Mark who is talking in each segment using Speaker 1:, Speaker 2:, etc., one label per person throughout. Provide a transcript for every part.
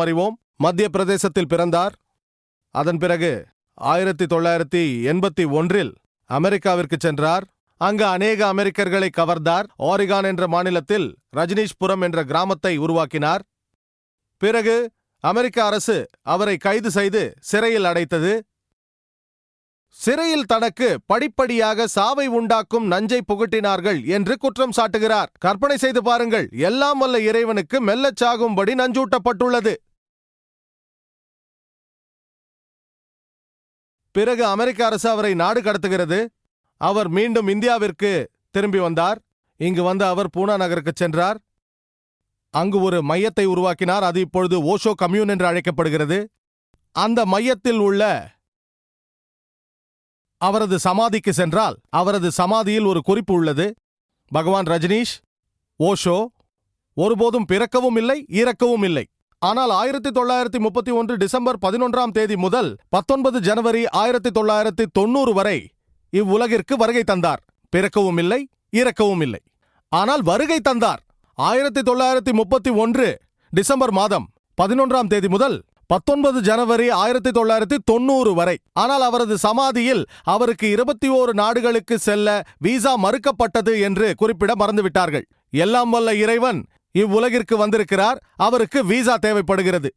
Speaker 1: அறிவோம் மத்திய பிரதேசத்தில் பிறந்தார். அதன் பிறகு ஆயிரத்தி தொள்ளாயிரத்தி எண்பத்தி ஒன்றில் அமெரிக்காவிற்கு சென்றார். அங்கு அநேக அமெரிக்கர்களை கவர்ந்தார். ஆரிகான் என்ற மாநிலத்தில் ரஜினீஷ்புரம் என்ற கிராமத்தை உருவாக்கினார். பிறகு அமெரிக்க அரசு அவரை கைது செய்து சிறையில் அடைத்தது. சிறையில் தனக்கு படிப்படியாக சாவை உண்டாக்கும் நஞ்சை புகட்டினார்கள் என்று குற்றம் சாட்டுகிறார். கற்பனை செய்து பாருங்கள். எல்லாம் வல்ல இறைவனுக்கு மெல்லச் சாகும்படி நஞ்சூட்டப்பட்டுள்ளது. பிறகு அமெரிக்க அரசு அவரை நாடு கடத்துகிறது. அவர் மீண்டும் இந்தியாவிற்கு திரும்பி வந்தார். இங்கு வந்து அவர் பூனா நகருக்கு சென்றார். அங்கு ஒரு மையத்தை உருவாக்கினார். அது இப்பொழுது ஓஷோ கம்யூன் என்று அழைக்கப்படுகிறது. அந்த மையத்தில் உள்ள அவரது சமாதிக்கு சென்றால் அவரது சமாதியில் ஒரு குறிப்பு உள்ளது. பகவான் ரஜினீஷ் ஓஷோ ஒருபோதும் பிறக்கவும் இல்லை இறக்கவும் இல்லை. ஆனால் ஆயிரத்தி தொள்ளாயிரத்தி முப்பத்தி ஒன்று டிசம்பர் பதினொன்றாம் தேதி முதல் பத்தொன்பது ஜனவரி ஆயிரத்தி தொள்ளாயிரத்தி தொண்ணூறு வரை இவ்வுலகிற்கு வருகை தந்தார். பிறக்கவும் இல்லை இறக்கவும் இல்லை. ஆனால் வருகை தந்தார். ஆயிரத்தி தொள்ளாயிரத்தி முப்பத்தி ஒன்று டிசம்பர் மாதம் பதினொன்றாம் தேதி முதல் பத்தொன்பது ஜனவரி ஆயிரத்தி தொள்ளாயிரத்தி தொண்ணூறு வரை. ஆனால் அவரது சமாதியில் அவருக்கு இருபத்தி ஓரு நாடுகளுக்கு செல்ல விசா மறுக்கப்பட்டது என்று குறிப்பிட மறந்துவிட்டார்கள். எல்லாம் வல்ல இறைவன் இவ்வுலகிற்கு வந்திருக்கிறார். அவருக்கு விசா தேவைப்படுகிறது.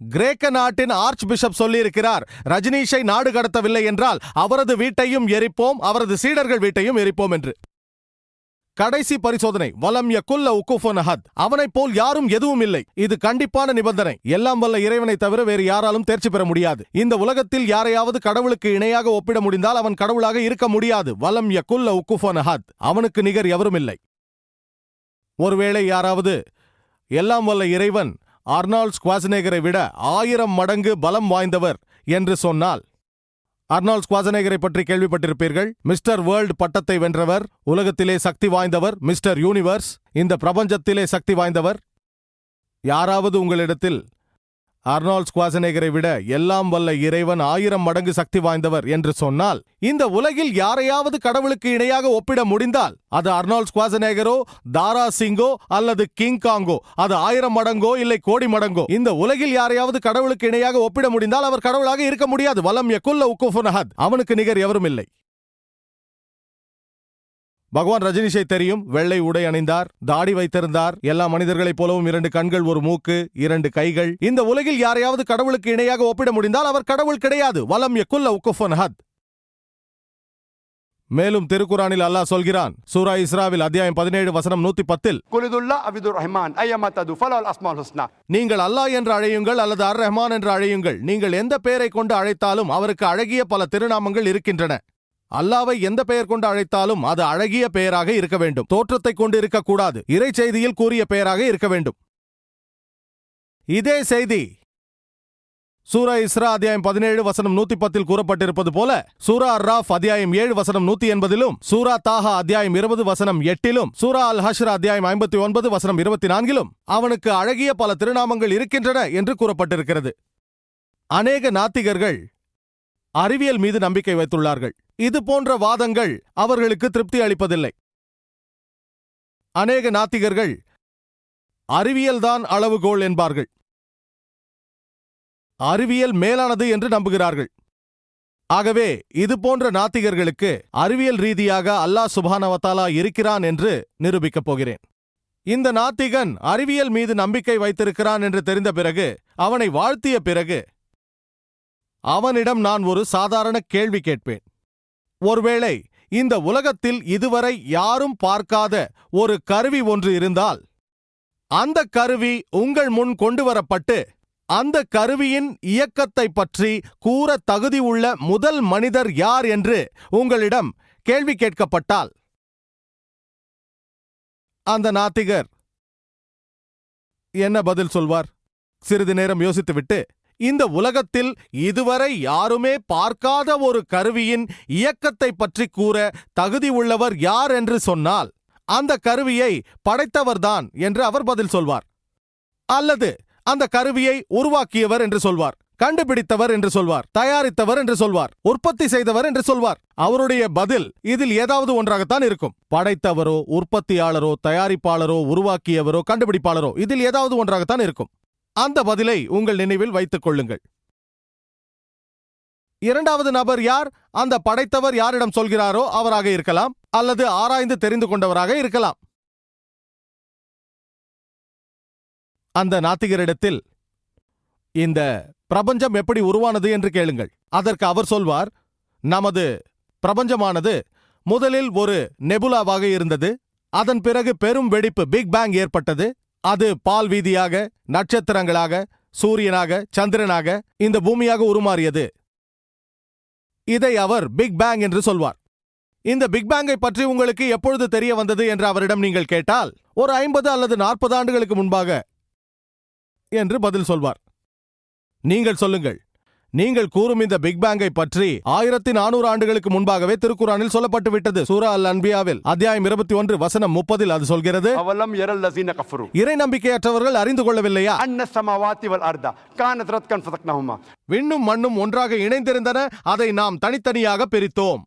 Speaker 1: கிரேக்க நாட்டின் ஆர்ச் பிஷப் சொல்லியிருக்கிறார். ரஜினீஷை நாடு கடத்தவில்லை என்றால் அவரது வீட்டையும் எரிப்போம் அவரது சீடர்கள் வீட்டையும் எரிப்போம் என்று. கடைசி பரிசோதனை. வலம் யக்குல்ல உக்குஃபோன் அஹத் அவனைப் போல் யாரும் எதுவும் இல்லை. இது கண்டிப்பான நிபந்தனை. எல்லாம் வல்ல இறைவனை தவிர வேறு யாராலும் தேர்ச்சி பெற முடியாது. இந்த உலகத்தில் யாரையாவது கடவுளுக்கு இணையாக ஒப்பிட முடிந்தால் அவன் கடவுளாக இருக்க முடியாது. வலம் யக்குல்ல உக்குஃபோன் அஹத் அவனுக்கு நிகர் எவரும் இல்லை. ஒருவேளை யாராவது எல்லாம் வல்ல இறைவன் அர்னால்ட் ஸ்குவாசனேகரை விட ஆயிரம் மடங்கு பலம் வாய்ந்தவர் என்று சொன்னால் அர்னால்ட் ஸ்குவாசனேகரை பற்றி கேள்விப்பட்டிருப்பீர்கள். மிஸ்டர் வேர்ல்ட் பட்டத்தை வென்றவர் உலகத்திலே சக்தி வாய்ந்தவர் மிஸ்டர் யூனிவர்ஸ் இந்த பிரபஞ்சத்திலே சக்தி வாய்ந்தவர். யாராவது உங்களிடத்தில் அர்னால்ட் ஸ்குவாசனேகரை விட எல்லாம் வல்ல இறைவன் ஆயிரம் மடங்கு சக்தி வாய்ந்தவர் என்று சொன்னால் இந்த உலகில் யாரையாவது கடவுளுக்கு இணையாக ஒப்பிட முடிந்தால் அது அர்னால்ட் ஸ்குவாசனேகரோ தாரா சிங்கோ அல்லது கிங் காங்கோ அது ஆயிரம் மடங்கோ இல்லை கோடி மடங்கோ. இந்த உலகில் யாரையாவது கடவுளுக்கு இணையாக ஒப்பிட முடிந்தால் அவர் கடவுளாக இருக்க முடியாது. வலம் எக்குல்ல உக்குஃபுனஹத் அவனுக்கு நிகர் எவரும் இல்லை. பகவான் ரஜினிஷை தெரியும். வெள்ளை உடை அணிந்தார். தாடி வைத்திருந்தார். எல்லா மனிதர்களைப் போலவும் இரண்டு கண்கள் ஒரு மூக்கு இரண்டு கைகள். இந்த உலகில் யாரையாவது கடவுளுக்கு இணையாக ஒப்பிட முடிந்தால் அவர் கடவுள் கிடையாது. வலம் எக்குல்ல உக்குஃபன் ஹத். மேலும் திருக்குறானில் அல்லாஹ் சொல்கிறான். சூரா இஸ்ராவில் அத்தியாயம் பதினேழு வசனம் நூத்தி பத்தில் நீங்கள் அல்லாஹ் என்று அழையுங்கள் அல்லது அர் ரஹ்மான் என்று அழையுங்கள். நீங்கள் எந்த பெயரை கொண்டு அழைத்தாலும் அவருக்கு அழகிய பல திருநாமங்கள் இருக்கின்றன. அல்லாவை எந்த பெயர் கொண்டு அழைத்தாலும் அது அழகிய பெயராக இருக்க வேண்டும். தோற்றத்தை கொண்டு இருக்கக்கூடாது இறை செய்தியில் கூறிய பெயராக இருக்க வேண்டும். இதே செய்தி சூரா இஸ்ரா அத்தியாயம் பதினேழு வசனம் நூத்தி பத்தில் கூறப்பட்டிருப்பது போல சூரா அர்ராஃப் அத்தியாயம் ஏழு வசனம் நூத்தி எண்பதிலும் சூரா தாஹா அத்தியாயம் இருபது வசனம் எட்டிலும் சூரா அல் ஹஷ்ரா அத்தியாயம் ஐம்பத்தி ஒன்பது வசனம் இருபத்தி நான்கிலும் அவனுக்கு அழகிய பல திருநாமங்கள் இருக்கின்றன என்று கூறப்பட்டிருக்கிறது. அநேக நாத்திகர்கள் அறிவியல் மீது நம்பிக்கை வைத்துள்ளார்கள். இது போன்ற வாதங்கள் அவர்களுக்கு திருப்தி அளிப்பதில்லை. அநேக நாத்திகர்கள் அறிவியல்தான் அளவுகோல் என்பார்கள். அறிவியல் மேலானது என்று நம்புகிறார்கள். ஆகவே இது போன்ற நாத்திகர்களுக்கு அறிவியல் ரீதியாக அல்லாஹ் சுபானவத்தாலா இருக்கிறான் என்று நிரூபிக்கப் போகிறேன். இந்த நாத்திகன் அறிவியல் மீது நம்பிக்கை வைத்திருக்கிறான் என்று தெரிந்த பிறகு அவனை வாழ்த்திய பிறகு அவனிடம் நான் ஒரு சாதாரண கேள்வி கேட்பேன். ஒருவேளை இந்த உலகத்தில் இதுவரை யாரும் பார்க்காத ஒரு கருவி ஒன்று இருந்தால் அந்த கருவி உங்கள் முன் கொண்டு வரப்பட்டு அந்த கருவியின் இயக்கத்தை பற்றி கூற தகுதி உள்ள முதல் மனிதர் யார் என்று உங்களிடம் கேள்வி கேட்கப்பட்டால். அந்த நாத்திகர் என்ன பதில் சொல்வார்? சிறிது நேரம் யோசித்துவிட்டு இந்த உலகத்தில் இதுவரை யாருமே பார்க்காத ஒரு கருவியின் இயக்கத்தை பற்றி கூற தகுதி உள்ளவர் யார் என்று சொன்னால் அந்த கருவியை படைத்தவர்தான் என்று அவர் பதில் சொல்வார். அல்லது அந்த கருவியை உருவாக்கியவர் என்று சொல்வார் கண்டுபிடித்தவர் என்று சொல்வார் தயாரித்தவர் என்று சொல்வார் உற்பத்தி செய்தவர் என்று சொல்வார். அவருடைய பதில் இதில் ஏதாவது ஒன்றாகத்தான் இருக்கும். படைத்தவரோ உற்பத்தியாளரோ தயாரிப்பாளரோ உருவாக்கியவரோ கண்டுபிடிப்பாளரோ இதில் ஏதாவது ஒன்றாகத்தான் இருக்கும். அந்த பதிலை உங்கள் நினைவில் வைத்துக் கொள்ளுங்கள். இரண்டாவது நபர் யார்? அந்த படைத்தவர் யாரிடம் சொல்கிறாரோ அவராக இருக்கலாம் அல்லது ஆராய்ந்து தெரிந்து கொண்டவராக இருக்கலாம். அந்த நாத்திகரிடத்தில் இந்த பிரபஞ்சம் எப்படி உருவானது? என்று கேளுங்கள். அதற்கு அவர் சொல்வார் நமது பிரபஞ்சமானது முதலில் ஒரு நெபுலாவாக இருந்தது அதன் பிறகு பெரும் வெடிப்பு பிக் பேங் ஏற்பட்டது அது பால் வீதியாக நட்சத்திரங்களாக சூரியனாக சந்திரனாக இந்த பூமியாக உருமாறியது. இதை அவர் பிக் பேங் என்று சொல்வார். இந்த பிக் பேங்கை பற்றி உங்களுக்கு எப்பொழுது தெரிய வந்தது என்று அவரிடம் நீங்கள் கேட்டால் ஒரு ஐம்பது அல்லது நாற்பது ஆண்டுகளுக்கு முன்பாக என்று பதில் சொல்வார். நீங்கள் சொல்லுங்கள். நீங்கள் கூறும் இந்த பிக் பேங்கை பற்றி ஆயிரத்தி நானூறு ஆண்டுகளுக்கு முன்பாகவே திருக்குறானில் சொல்லப்பட்டு விட்டது. சூரா அல் அன்பியாவில் அத்தியாயம் இருபத்தி ஒன்று வசனம் முப்பதில் அது சொல்கிறது இறை நம்பிக்கையற்றவர்கள் அறிந்து கொள்ளவில்லையா? விண்ணும் மண்ணும் ஒன்றாக இணைந்திருந்தன அதை நாம் தனித்தனியாக பிரித்தோம்.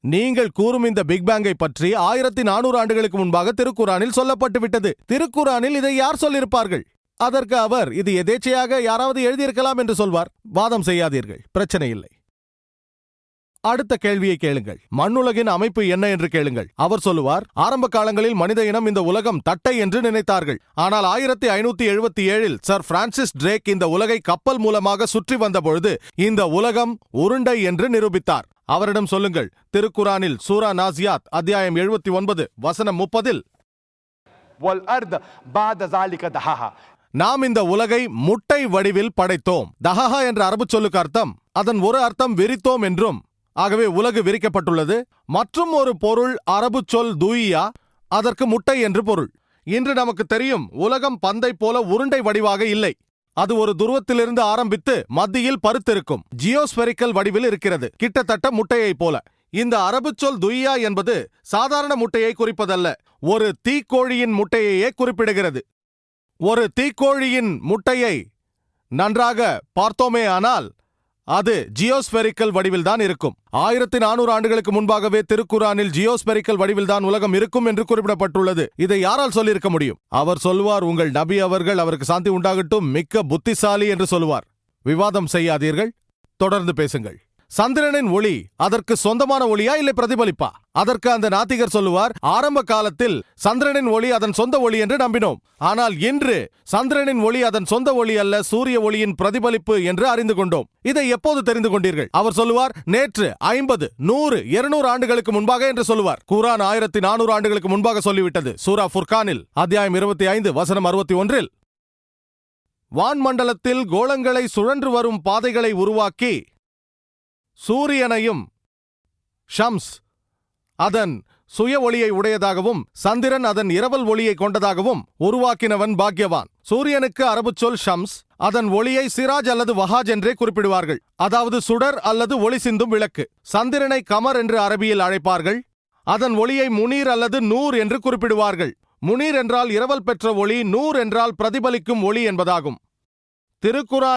Speaker 1: நீங்கள் கூறும் இந்த பிக் பேங்கை பற்றி ஆயிரத்தி நானூறு ஆண்டுகளுக்கு முன்பாக திருக்குறானில் சொல்லப்பட்டு விட்டது. திருக்குறானில் இதை யார் சொல்லியிருப்பார்கள்? அதற்கு அவர் இது எதேச்சையாக யாராவது எழுதியிருக்கலாம் என்று சொல்வார். வாதம் செய்யாதீர்கள். பிரச்சனை இல்லை. அடுத்த கேள்வியை கேளுங்கள். மண்ணுலகின் அமைப்பு என்ன என்று கேளுங்கள். அவர் சொல்லுவார் ஆரம்ப காலங்களில் மனித இனம் இந்த உலகம் தட்டை என்று நினைத்தார்கள். ஆனால் ஆயிரத்தி ஐநூத்தி எழுபத்தி ஏழில் சர் பிரான்சிஸ் டிரேக் இந்த உலகை கப்பல் மூலமாக சுற்றி வந்தபொழுது இந்த உலகம் உருண்டை என்று நிரூபித்தார். அவரிடம் சொல்லுங்கள். திருக்குரானில் சூரா நாசியாத் அத்தியாயம் எழுபத்தி ஒன்பது வசனம் முப்பதில் நாம் இந்த உலகை முட்டை வடிவில் படைத்தோம். தஹஹா என்ற அரபு சொல்லுக்கு அர்த்தம் அதன் ஒரு அர்த்தம் விரித்தோம் என்றும். ஆகவே உலகு விரிக்கப்பட்டுள்ளது. மற்றும் ஒரு பொருள் அரபு சொல் தூயா அதற்கு முட்டை என்று பொருள். இன்று நமக்கு தெரியும் உலகம் பந்தை போல உருண்டை வடிவாக இல்லை. அது ஒரு துருவத்திலிருந்து ஆரம்பித்து மத்தியில் பருத்திருக்கும் ஜியோஸ்பெரிக்கல் வடிவில் இருக்கிறது. கிட்டத்தட்ட முட்டையைப் போல. இந்த அரபு சொல் துய்யா என்பது சாதாரண முட்டையை குறிப்பதல்ல ஒரு தீக்கோழியின் முட்டையையே குறிப்பிடுகிறது. ஒரு தீக்கோழியின் முட்டையை நன்றாக பார்த்தோமே ஆனால் அது ஜியோஸ்பெரிக்கல் வடிவில்தான் இருக்கும். ஆயிரத்தி நானூறு ஆண்டுகளுக்கு முன்பாகவே திருக்குறானில் ஜியோஸ்பெரிக்கல் வடிவில்தான் உலகம் இருக்கும் என்று குறிப்பிடப்பட்டுள்ளது. இதை யாரால் சொல்லியிருக்க முடியும்? அவர் சொல்வார் உங்கள் நபி அவர்கள் அவருக்கு சாந்தி உண்டாகட்டும் மிக்க புத்திசாலி என்று சொல்வார். விவாதம் செய்யாதீர்கள். தொடர்ந்து பேசுங்கள். சந்திரனின் ஒளி அதற்கு சொந்தமான ஒளியா இல்லை பிரதிபலிப்பா? அதற்கு அந்த நாத்திகர் சொல்லுவார் ஆரம்ப காலத்தில் சந்திரனின் ஒளி அதன் சொந்த ஒளி என்று நம்பினோம். ஆனால் இன்று சந்திரனின் ஒளி அதன் சொந்த ஒளி அல்ல சூரிய ஒளியின் பிரதிபலிப்பு என்று அறிந்து கொண்டோம். இதை எப்போது தெரிந்து கொண்டீர்கள்? அவர் சொல்லுவார் நேற்று ஐம்பது நூறு இருநூறு ஆண்டுகளுக்கு முன்பாக என்று சொல்லுவார். குரான் ஆயிரத்தி நானூறு ஆண்டுகளுக்கு முன்பாக சொல்லிவிட்டது. சூரா ஃபுர்கானில் அத்தியாயம் இருபத்தி ஐந்து வசனம் அறுபத்தி ஒன்றில் வான்மண்டலத்தில் கோளங்களை சுழன்று வரும் பாதைகளை உருவாக்கி சூரியனையும் ஷம்ஸ் அதன் சுய ஒளியை உடையதாகவும் சந்திரன் அதன் இரவல் ஒளியை கொண்டதாகவும் உருவாக்கினவன் பாக்யவான். சூரியனுக்கு அரபு சொல் ஷம்ஸ் அதன் ஒளியை சிராஜ் அல்லது வஹாஜ் என்றே குறிப்பிடுவார்கள். அதாவது சுடர் அல்லது ஒளி சிந்தும் விளக்கு. சந்திரனை கமர் என்று அரபியில் அழைப்பார்கள். அதன் ஒளியை முனீர் அல்லது நூர் என்று குறிப்பிடுவார்கள். முனீர் என்றால் இரவல் பெற்ற ஒளி நூர் என்றால் பிரதிபலிக்கும் ஒளி என்பதாகும். திருக்குறா